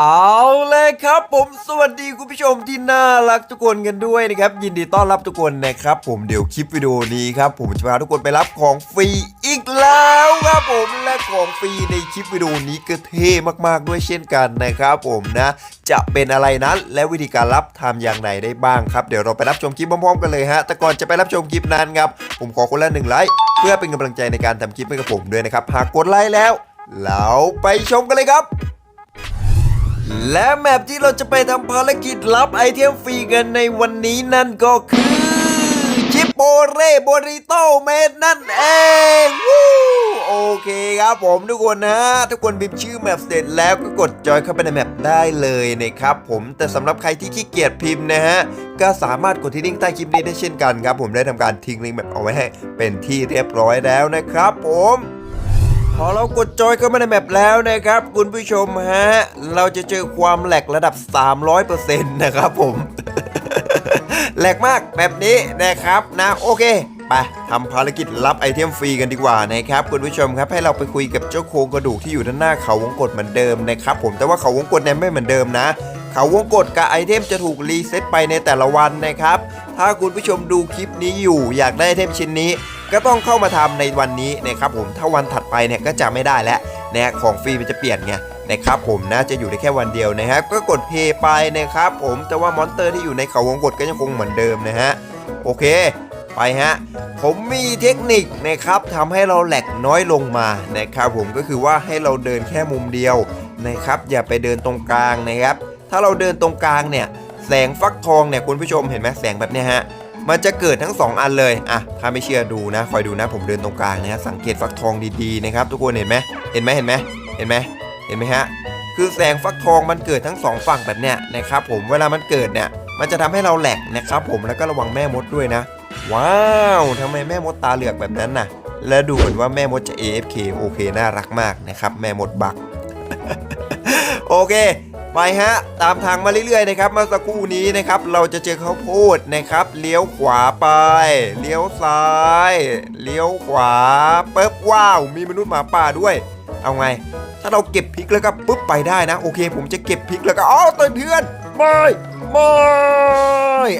เอาเลยครับผมสวัสดีคุณผู้ชมที่น่ารักทุกคนกันด้วยนะครับ ยินดีต้อนรับทุกคนนะครับผมเดี๋ยวคลิปวิดีโอนี้ครับผมจะพาทุกคนไปรับของฟรีอีกแล้วครับผมและของฟรีในคลิปวิดีโอนี้ก็เท่มากๆด้วยเช่นกันนะครับผมนะจะเป็นอะไรนั้นและวิธีการรับทำอย่างไรได้บ้างครับเดี๋ยวเราไปรับชมคลิปพร้อมๆกันเลยฮะแต่ก่อนจะไปรับชมคลิปนั้นครับผมขอคนละหนึ่งไลค์เพื่อเป็นกำลังใจในการทำคลิปให้กับผมด้วยนะครับหากกดไลค์แล้วเราไปชมกันเลยครับ และแมปที่เราจะไปทำภารกิจรับไอเทมฟรีกันในวันนี้นั่นก็คือชิปโปเรโบริโตเมดนั่นเองโอเคครับผมทุกคนนะ ทุกคนพิมพ์ชื่อแมปเสร็จแล้วก็กดจอยเข้าไปในแมปได้เลยนะครับผมแต่สำหรับใครที่ขี้เกียจพิมพ์นะฮะก็สามารถกดที่ลิงก์ใต้คลิปนี้ได้เช่นกันครับผมได้ทำการทิ้งลิงก์แมปเอาไว้ให้เป็นที่เรียบร้อยแล้วนะครับผม พอเรากดจอยเข้ามาในแมปแล้วนะครับ คุณผู้ชมฮะ เราจะเจอความแหลกระดับ 300%นะครับผมแหลกมากแบบนี้นะครับนะโอเคไปทำภารกิจรับไอเทมฟรีกันดีกว่านะครับคุณผู้ชมครับให้เราไปคุยกับเจ้าโครงกระดูกที่อยู่ด้านหน้าเขาวงกตเหมือนเดิมนะครับผมแต่ว่าเขาวงกตเนี่ยไม่เหมือนเดิมนะ เขาวงกตกับไอเทมจะถูกรีเซ็ตไปในแต่ละวันนะครับ ถ้าคุณผู้ชมดูคลิปนี้อยู่อยากได้ไอเทมชิ้นนี้ ก็ต้องเข้ามาทำในวันนี้นะครับผมถ้าวันถัดไปเนี่ยก็จะไม่ได้แล้วนะของฟรีมันจะเปลี่ยนไงนะครับผมนะจะอยู่ได้แค่วันเดียวนะครับก็กดเพย์ไปนะครับผมแต่ว่ามอนสเตอร์ที่อยู่ในเขาวงกตก็ยังคงเหมือนเดิมนะฮะโอเคไปฮะผมมีเทคนิคนะครับทำให้เราแหลกน้อยลงมานะครับผมก็คือว่าให้เราเดินแค่มุมเดียวนะครับอย่าไปเดินตรงกลางนะครับ ถ้าเราเดินตรงกลางเนี่ยแสงฟักทองเนี่ยคุณผู้ชมเห็นไหมแสงแบบเนี้ยฮะ มันจะเกิดทั้ง 2 อันเลยอะถ้าไม่เชื่อดูนะ คอยดูนะผมเดินตรงกลางนะสังเกตฟักทองดีๆนะครับทุกคนเห็นไหมเห็นไหมเห็นไหมเห็นไหมเห็นไหมฮะคือแสงฟักทองมันเกิดทั้ง 2 ฝั่งแบบเนี้ยนะครับผมเวลามันเกิดเนี่ยมันจะทำให้เราแหลกนะครับผมแล้วก็ระวังแม่มดด้วยนะ ว้าวทำไมแม่มดตาเหลือกแบบนั้นน่ะ แล้วดูเหมือนว่าแม่มดจะ AFK โอเคน่ารักมากนะครับแม่มดบักโอเค ไปฮะ ตามทางมาเรื่อยๆนะครับเมื่อสักครู่นี้นะครับ เราจะเจอข้าวโพดนะครับ เลี้ยวขวาไป เลี้ยวซ้าย เลี้ยวขวาปึ๊บว้าว มีมนุษย์หมาป่าด้วย เอาไง ถ้าเราเก็บพริกแล้วก็ปุ๊บไปได้นะ โอเค ผมจะเก็บพริกแล้วก็อ๋อเตือนเพื่อนไม่ไม่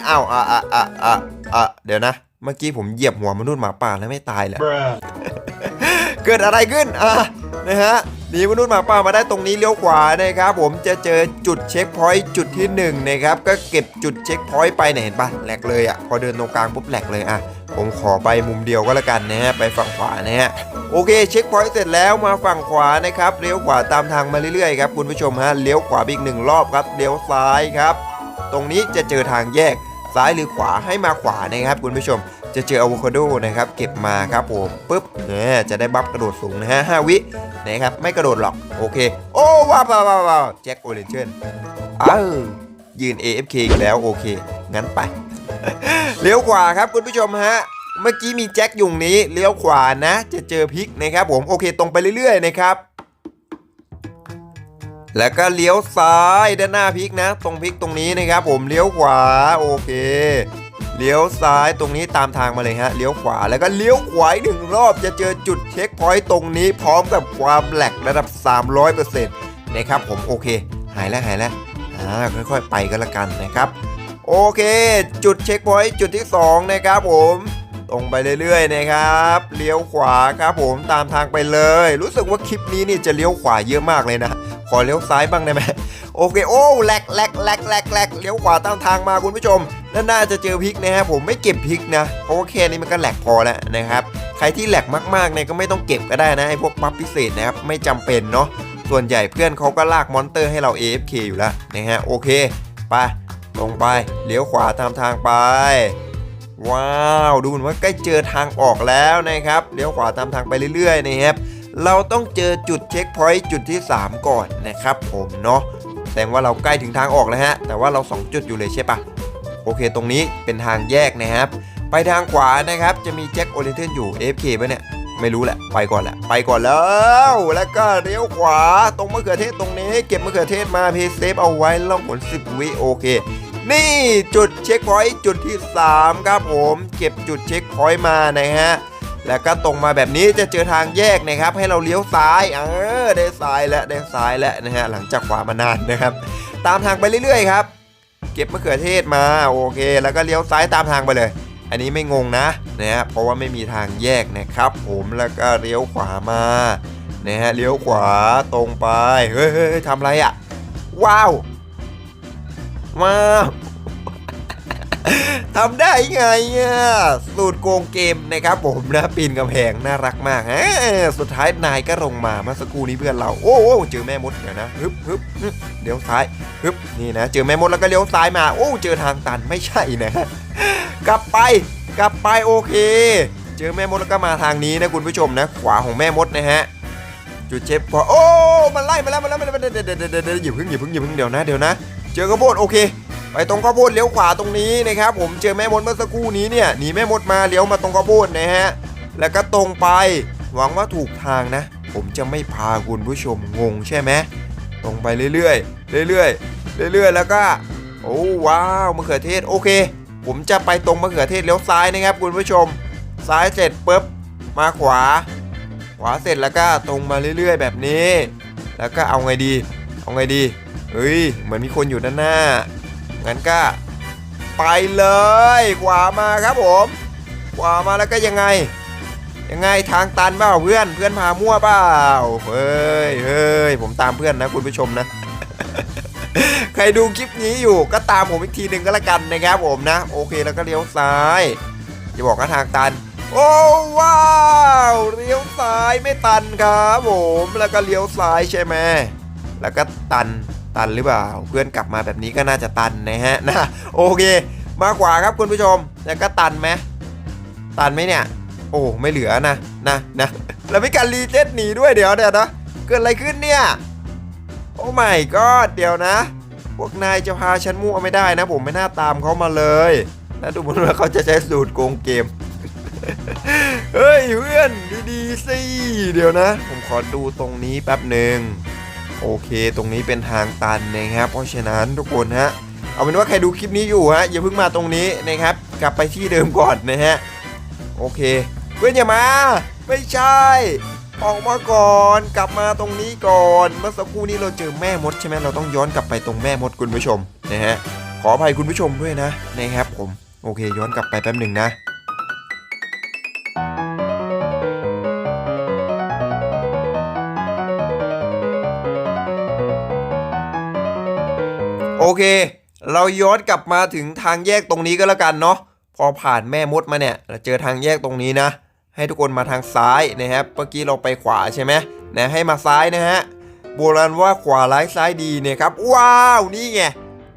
อ้าวอะอะอะอะอะเดี๋ยวนะ เมื่อกี้ผมเหยียบหัวมนุษย์หมาป่าแล้วไม่ตายแหละเกิดอะไรขึ้นอะนะฮะ หนีมนุษย์หมาป่ามาได้ตรงนี้เลี้ยวขวานะครับ ผมจะเจอจุดเช็คพอยต์จุดที่1นงนะครับก็เก็บจุดเช็คพอยต์ไปเนี่ยเห็นปะแหลกเลยอะพอเดินตรงกลางปุ๊บแหลกเลยอะผมขอไปมุมเดียวก็แล้วกันนะฮะไปฝั่งขวานะฮะโอเคเช็คพอยต์เสร็จแล้วมาฝั่งขวานะครับเลี้ยวขวาตามทางมาเรื่อยๆครับคุณผู้ชมฮะเลี้ยวขวาอีกหนึ่งรอบครับเลี้ยวซ้ายครับ ตรงนี้จะเจอทางแยก ซ้ายหรือขวาให้มาขวานะครับคุณผู้ชม จะเจออะโวคาโดนะครับเก็บมาครับผมปุ๊บเนี่ยจะได้บัฟกระโดดสูงนะฮะห้าวินะครับไม่กระโดดหรอกโอเค โอ้ว้าวว้าวว้าวว้าแจ็คโอเรนเจนเออยืน AFK อีกแล้วโอเค งั้นไปเลี้ยวขวาครับคุณผู้ชมฮะเมื่อกี้มีแจ็คยุงนี้เลี้ยวขวานะ จะเจอพริกนะครับผมโอเคตรงไปเรื่อยๆนะครับ แล้วก็เลี้ยวซ้ายด้านหน้าพิกนะ ตรงพิกตรงนี้นะครับ ผมเลี้ยวขวาโอเค เลี้ยวซ้ายตรงนี้ตามทางมาเลยฮะเลี้ยวขวาแล้วก็เลี้ยวขวาหนึ่งรอบจะเจอจุดเช็คพอยต์ตรงนี้พร้อมกับความแหลกระดับ 300%นะครับผมโอเคหายแล้วหายแล้วอ่าค่อยๆ ไปกันละกันนะครับ โอเค จุดเช็คพอยต์จุดที่ 2 นะครับผม ตรงไปเรื่อยๆนะครับเลี้ยวขวาครับผมตามทางไปเลย รู้สึกว่าคลิปนี้นี่จะเลี้ยวขวาเยอะมากเลยนะ ขอเลี้ยวซ้ายบ้างได้ไหมโอเคโอ้แหลกแหลกแหลกแหลกแหลกเลี้ยวขวาตามทางมาคุณผู้ชมน่าจะเจอพริกนะฮะผมไม่เก็บพริกนะเพราะว่าแค่นี้มันก็แหลกพอแล้วนะครับใครที่แหลกมากๆเนี่ยก็ไม่ต้องเก็บก็ได้นะไอ้พวกปั๊บพิเศษนะครับไม่จำเป็นเนาะส่วนใหญ่เพื่อนเขาก็ลากมอนเตอร์ให้เรา AFK อยู่แล้วนะฮะโอเคไปตรงไปเลี้ยวขวาตามทางไป ว้าวดูเหมือนว่าใกล้เจอทางออกแล้วนะครับเลี้ยวขวาตามทางไปเรื่อยๆนะครับเราต้องเจอจุดเช็คพอยต์จุดที่ 3 ก่อนนะครับผมเนาะแสดงว่าเราใกล้ถึงทางออกแล้วฮะแต่ว่าเรา 2 จุดอยู่เลยใช่ปะโอเคตรงนี้เป็นทางแยกนะครับ ไปทางขวานะครับจะมีแจ็คโอเลนเทนอยู่ AFK ป่ะเนี่ยไม่รู้แหละไปก่อนแหละไปก่อนแล้ว แล้วก็เลี้ยวขวาตรงมะเขือเทศตรงนี้ เก็บมะเขือเทศมาเพย์เซฟเอาไว้แล้วผล10วิโอเค นี่จุดเช็คพอยต์จุดที่ 3 ครับผมเก็บจุดเช็คพอยต์มานะฮะแล้วก็ตรงมาแบบนี้จะเจอทางแยกนะครับ ให้เราเลี้ยวซ้ายเออได้ซ้ายแล้วได้ซ้ายแล้วนะฮะหลังจากขวามานานนะครับ ตามทางไปเรื่อยๆครับ เก็บมะเขือเทศมาโอเค แล้วก็เลี้ยวซ้ายตามทางไปเลย อันนี้ไม่งงนะนะฮะเพราะว่าไม่มีทางแยกนะครับ ผมแล้วก็เลี้ยวขวามานะฮะเลี้ยวขวาตรงไปเฮ้ยทำอะไรอะ่ะว้าว ว้าทำได้ไงอะสูตรโกงเกมนะครับผมนะปีนกำแพงน่ารักมากฮะสุดท้ายนายก็ลงมาเมื่อสักครู่นี้เพื่อนเรา โอ้โหเจอแม่มดเดี๋ยวนะฮึบฮึบเลี้ยวซ้ายฮึบนี่นะ เจอแม่มดแล้วก็เลี้ยวซ้ายมา โอ้เจอทางตันไม่ใช่นะกลับไปกลับไปโอเค เจอแม่มดแล้วก็มาทางนี้นะคุณผู้ชมนะ ขวาของแม่มดนะฮะจุดเจ็บพอโอ้มันไล่มาแล้วมันไล่มาแล้วเดี๋ยวเดี๋ยวเดี๋ยวเดี๋ยวเดี๋ยวอย่าพิ่งอย่าพิ่งอย่าพิ่งเดี๋ยวนะเดี๋ยวนะ เจอข้าวโพดโอเค ไปตรงข้าวโพดเลี้ยวขวาตรงนี้นะครับ ผมเจอแม่มดเมื่อสักครู่นี้เนี่ยหนีแม่มดมาเลี้ยวมาตรงข้าวโพดนะฮะแล้วก็ตรงไปหวังว่าถูกทางนะ ผมจะไม่พาคุณผู้ชมงงใช่ไหมตรงไปเรื่อยๆเรื่อยๆเรื่อยๆ แล้วก็โอ้ว้าวมะเขือเทศโอเค ผมจะไปตรงมะเขือเทศเลี้ยวซ้ายนะครับคุณผู้ชม ซ้ายเสร็จปุ๊บมาขวา ขวาเสร็จแล้วก็ตรงมาเรื่อยๆ แบบนี้ แล้วก็เอาไงดี เอาไงดีเฮ้ย เหมือนมีคนอยู่ด้านหน้า งั้นก็ ไปเลย ขวามาครับผม ขวามาแล้วก็ยังไง ยังไงทางตันเปล่าเพื่อน เพื่อนพามั่วเปล่า เฮ้ยเฮ้ยผมตามเพื่อนนะคุณผู้ชมนะ ใครดูคลิปนี้อยู่ก็ตามผมอีกทีหนึ่งก็แล้วกันนะครับผมนะ โอเคแล้วก็เลี้ยวซ้าย อย่าบอกว่าทางตัน โอ้ว้าว เลี้ยวซ้ายไม่ตันครับผม แล้วก็เลี้ยวซ้ายใช่ไหม แล้วก็ตันตันหรือเปล่า เพื่อนกลับมาแบบนี้ก็น่าจะตันนะฮะนะโอเค มาขวาครับคุณผู้ชมแล้วก็ตันไหมตันไหมเนี่ย โอ้ไม่เหลือนะนะนะแล้วมีการรีเซ็ตหนีด้วยเดี๋ยวเดี๋ยวนะเกิดอะไรขึ้นเนี่ยโอ้ไม่ก็เดี๋ยวนะ พวกนายจะพาฉันมั่วไม่ได้นะ ผมไม่น่าตามเขามาเลยแล้วดูเหมือนว่าเขาจะใช้สูตรโกงเกมเฮ้ยเพื่อนดีๆสิเดี๋ยวนะ ผมขอดูตรงนี้แป๊บหนึ่ง โอเค ตรงนี้เป็นทางตันนะครับ เพราะฉะนั้นทุกคนฮะ เอาเป็นว่าใครดูคลิปนี้อยู่ฮะอย่าเพิ่งมาตรงนี้นะครับ กลับไปที่เดิมก่อนนะฮะ โอเค เพื่อนอย่ามา ไม่ใช่ ออกมาก่อน กลับมาตรงนี้ก่อน เมื่อสักครู่นี้เราเจอแม่มดใช่ไหมเราต้องย้อนกลับไปตรงแม่มดคุณผู้ชมนะฮะ ขออภัยคุณผู้ชมด้วยนะนะครับผม โอเค ย้อนกลับไปแป๊บหนึ่งนะ โอเค เราย้อนกลับมาถึงทางแยกตรงนี้ก็แล้วกันเนาะพอผ่านแม่มดมาเนี่ยเราเจอทางแยกตรงนี้นะ ให้ทุกคนมาทางซ้ายนะครับเมื่อกี้เราไปขวาใช่ไหมนะให้มาซ้ายนะฮะโบราณว่าขวาร้ายซ้ายดีเนี่ยครับ ว้าวนี่ไง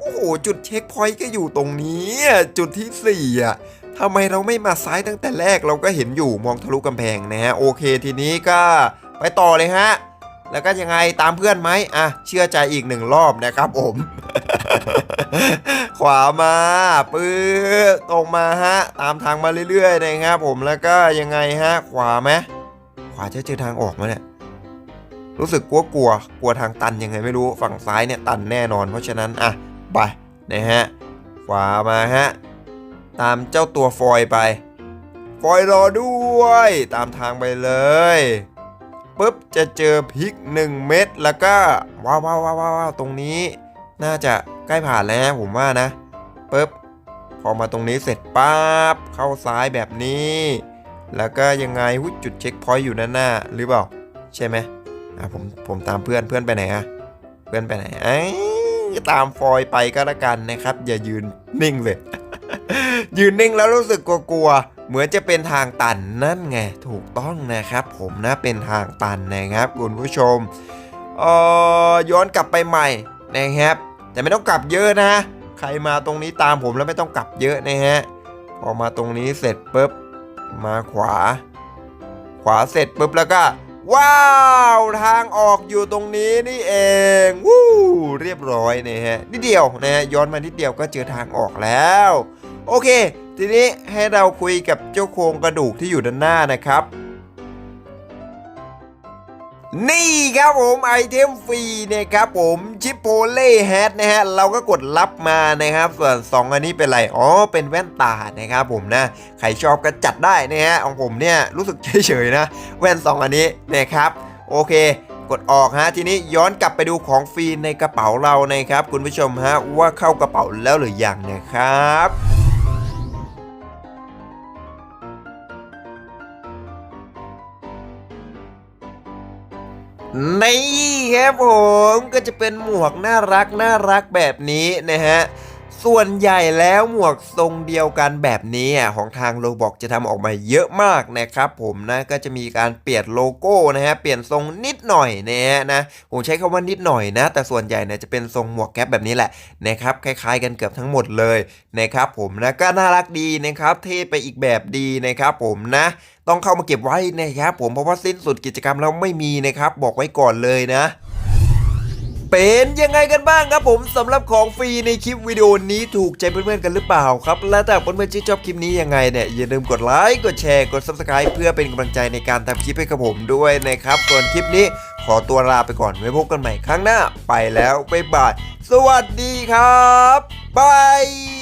โอ้โหจุดเช็คพอยต์ก็อยู่ตรงนี้ จุดที่สี่อะทำไมเราไม่มาซ้ายตั้งแต่แรกเราก็เห็นอยู่มองทะลุกำแพงนะฮะโอเคทีนี้ก็ไปต่อเลยฮะ แล้วก็ยังไงตามเพื่อนไหมอะเชื่อใจอีกหนึ่งรอบนะครับผม ขวามาปื้อตรงมาฮะ ตามทางมาเรื่อยๆนะครับผมแล้วก็ยังไงฮะ ขวาไหมขวาจะเจอทางออกไหมเนี่ยรู้สึกกลัวกลัวกลัวทางตันยังไงไม่รู้ฝั่งซ้ายเนี่ยตันแน่นอน เพราะฉะนั้นอะไปนะฮะขวามาฮะตามเจ้าตัวฟอยไป ฟอยรอด้วย ตามทางไปเลยปุ๊บจะเจอพริก 1 เม็ดแล้วก็ว้าวว้าวว้าวว้าวตรงนี้ น่าจะใกล้ผ่านแล้วผมว่านะปุ๊บพอมาตรงนี้เสร็จปั๊บเข้าซ้ายแบบนี้ แล้วก็ยังไงหุ้จุดเช็คพอยต์อยู่ด้านหน้าหรือเปล่า ใช่ไหมอะผมผมตามเพื่อนเพื่อนไปไหนอะเพื่อนไปไหนไอ้ตามฟอยไปก็แล้วกันนะครับ อย่ายืนนิ่งเลย ยืนนิ่งแล้วรู้สึกกลัวๆเหมือนจะเป็นทางตันนั่นไงถูกต้องนะครับ ผมนะเป็นทางตันนะครับคุณผู้ชมเอ่อย้อนกลับไปใหม่นะครับ แต่ไม่ต้องกลับเยอะนะ ใครมาตรงนี้ตามผมแล้วไม่ต้องกลับเยอะนะฮะ พอมาตรงนี้เสร็จปุ๊บ มาขวา ขวาเสร็จปุ๊บแล้วก็ ว้าว ทางออกอยู่ตรงนี้นี่เองวู้เรียบร้อยนะฮะนิดเดียวนะฮะย้อนมานิดเดียวก็เจอทางออกแล้ว โอเค ทีนี้ให้เราคุยกับเจ้าโครงกระดูกที่อยู่ด้านหน้านะครับ นี่ครับผมไอเทมฟรีนะครับผมชิปโปเล่แฮทนะฮะเราก็กดรับมานะครับ ส่วน 2 อันนี้เป็นอะไร อ๋อ เป็นแว่นตานะครับผมนะ ใครชอบก็จัดได้นะฮะของผมเนี่ยรู้สึกเฉยๆนะ แว่น 2 อันนี้นะครับ โอเค กดออกฮะทีนี้ย้อนกลับไปดูของฟรีในกระเป๋าเรานะครับ คุณผู้ชมฮะว่าเข้ากระเป๋าแล้วหรือยังนะครับ นี่ครับผมก็จะเป็นหมวกน่ารักน่ารักแบบนี้นะฮะส่วนใหญ่แล้วหมวกทรงเดียวกันแบบนี้อะของทางโลบอกจะทำออกมาเยอะมากนะครับผมนะก็จะมีการเปลี่ยนโลโก้นะฮะเปลี่ยนทรงนิดหน่อยนะฮะนะผมใช้คำว่านิดหน่อยนะ แต่ส่วนใหญ่เนี่ยจะเป็นทรงหมวกแก๊ปแบบนี้แหละนะครับคล้ายๆ กันเกือบทั้งหมดเลยนะครับผมนะก็น่ารักดีนะครับเท่ไปอีกแบบดีนะครับผมนะ ต้องเข้ามาเก็บไว้นะครับผมเพราะว่าสิ้นสุดกิจกรรมแล้วไม่มีนะครับบอกไว้ก่อนเลยนะเป็นยังไงกันบ้างครับผมสำหรับของฟรีในคลิปวิดีโอนี้ถูกใจเพื่อนๆกันหรือเปล่าครับ และถ้าเพื่อนๆชื่นชอบคลิปนี้ยังไงเนี่ยอย่าลืมกดไลค์กดแชร์กด subscribe เพื่อเป็นกำลังใจในการทำคลิปให้กับผมด้วยนะครับส่วนคลิปนี้ขอตัวลาไปก่อนไว้พบกันใหม่ครั้งหน้า ไปแล้วบ๊ายบายสวัสดีครับบาย